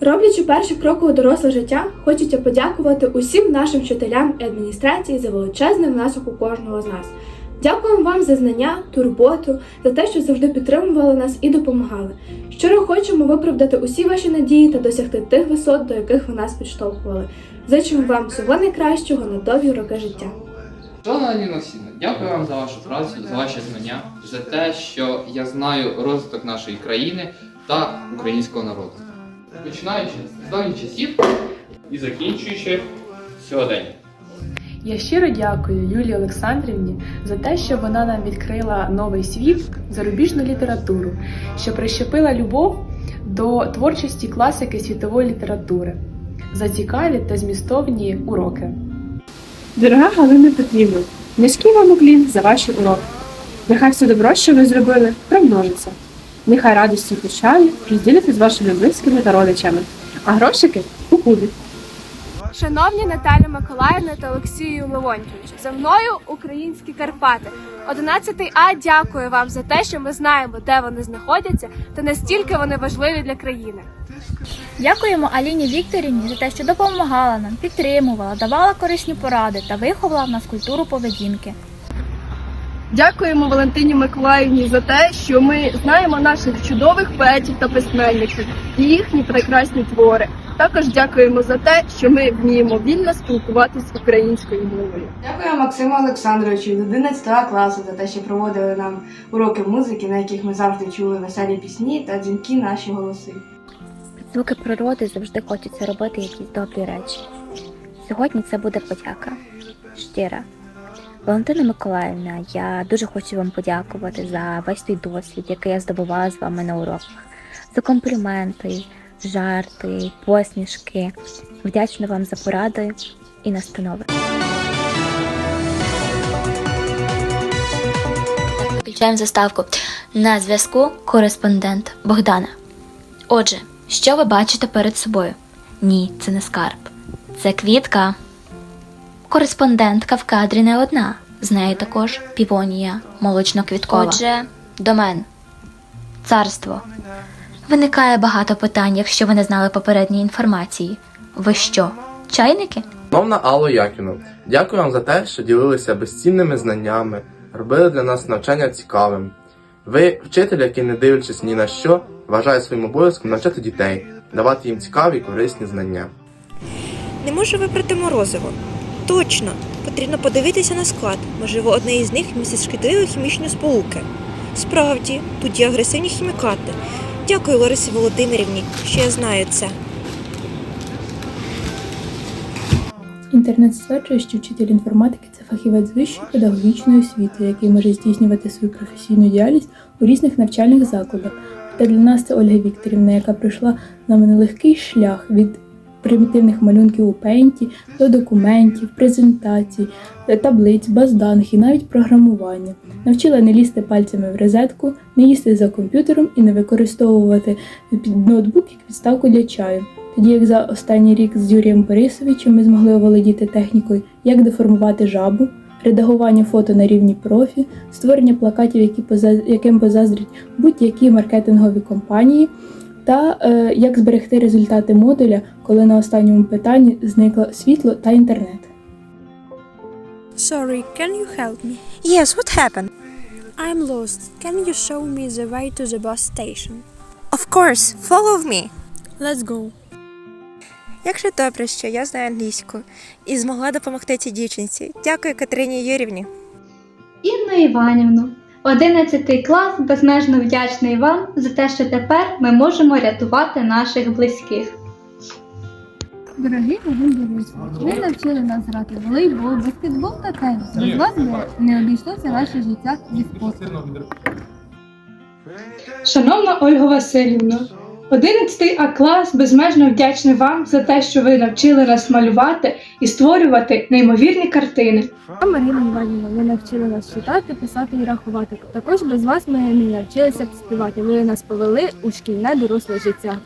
Роблячи перші кроки у доросле життя, хочеться подякувати усім нашим вчителям і адміністрації за величезний внесок у кожного з нас. Дякуємо вам за знання, турботу, за те, що завжди підтримували нас і допомагали. Щиро хочемо виправдати усі ваші надії та досягти тих висот, до яких ви нас підштовхували. Зичимо вам всього найкращого на довгі роки життя. Шановна Ніна Олексійовна, дякую вам за вашу працю, за ваші знання, за те, що я знаю розвиток нашої країни та українського народу. Починаючи з давніх часів і закінчуючи сьогодення. Я щиро дякую Юлії Олександрівні за те, що вона нам відкрила новий світ, зарубіжну літературу, що прищепила любов до творчості класики світової літератури, за цікаві та змістовні уроки. Дорога Галина Петрівна, низький вам уклін за ваші уроки. Нехай все добро, що ви зробили, примножиться. Нехай радості і печалі розділите з вашими близькими та родичами, а грошики у кубі. Шановні Наталя Миколаївна та Олексію Леонтьовичу, за мною українські Карпати. 11 А дякую вам за те, що ми знаємо, де вони знаходяться, та настільки вони важливі для країни. Дякуємо Аліні Вікторівні за те, що допомагала нам, підтримувала, давала корисні поради та виховала в нас культуру поведінки. Дякуємо Валентині Миколаївні за те, що ми знаємо наших чудових поетів та письменників і їхні прекрасні твори. Також дякуємо за те, що ми вміємо вільно спілкуватись українською мовою. Дякую Максиму Олександровичу від 11 класу за те, що проводили нам уроки музики, на яких ми завжди чули веселі пісні та дзвінки наші голоси. Звуки природи завжди хочеться робити якісь добрі речі. Сьогодні це буде подяка. Щира. Валентина Миколаївна, я дуже хочу вам подякувати за весь той досвід, який я здобувала з вами на уроках, за компліменти, жарти, посмішки. Вдячна вам за поради і настанови. Включаємо заставку. На зв'язку кореспондент Богдана. Отже, що ви бачите перед собою? Ні, це не скарб. Це квітка. Кореспондентка в кадрі не одна. З нею також півонія, молочно-квіткова. Отже, домен. Царство. Виникає багато питань, якщо ви не знали попередньої інформації. Ви що, чайники? Шановна Алло Якіну, дякую вам за те, що ділилися безцінними знаннями, робили для нас навчання цікавим. Ви вчитель, який, не дивлячись ні на що, вважає своїм обов'язком навчати дітей, давати їм цікаві і корисні знання. Не можу вибрати морозиво. Точно, потрібно подивитися на склад. Можливо, одне із них містить шкідливі хімічні сполуки. Справді, тут є агресивні хімікати. Дякую Ларисі Володимирівні, що я знаю це. Інтернет стверджує, що вчитель інформатики це фахівець вищої педагогічної освіти, який може здійснювати свою професійну діяльність у різних навчальних закладах. Та для нас це Ольга Вікторівна, яка пройшла з нами нелегкий шлях від примітивних малюнків у пейнті до документів, презентацій, таблиць, баз даних і навіть програмування. Навчила не лізти пальцями в розетку, не їсти за комп'ютером і не використовувати ноутбук як підставку для чаю. Тоді як за останній рік з Юрієм Борисовичем ми змогли оволодіти технікою, як деформувати жабу, редагування фото на рівні профі, створення плакатів, які поза- яким позаздрять будь-які маркетингові компанії, та е, як зберегти результати модуля, коли на останньому питанні зникло світло та інтернет. Sorry, can you help me? Yes, what happened? I'm lost. Can you show me the way to the bus station? Of course, follow me. Let's go. Як же добре, що я знаю англійську і змогла допомогти цій дівчинці. Дякую Катерині Юрівні. Інну Іванівну, 11 клас безмежно вдячний вам за те, що тепер ми можемо рятувати наших близьких. Дорогі Борисович, ви навчили нас грати волейбол, баскетбол та теніс. Без вас би не обійшлося наше життя зі спорту. Шановна Ольга Васильівна, 11 А клас безмежно вдячний вам за те, що ви навчили нас малювати і створювати неймовірні картини. А Марина Іванівна, ви навчили нас читати, писати і рахувати. Також без вас ми не навчилися б співати. Ви нас повели у шкільне доросле життя.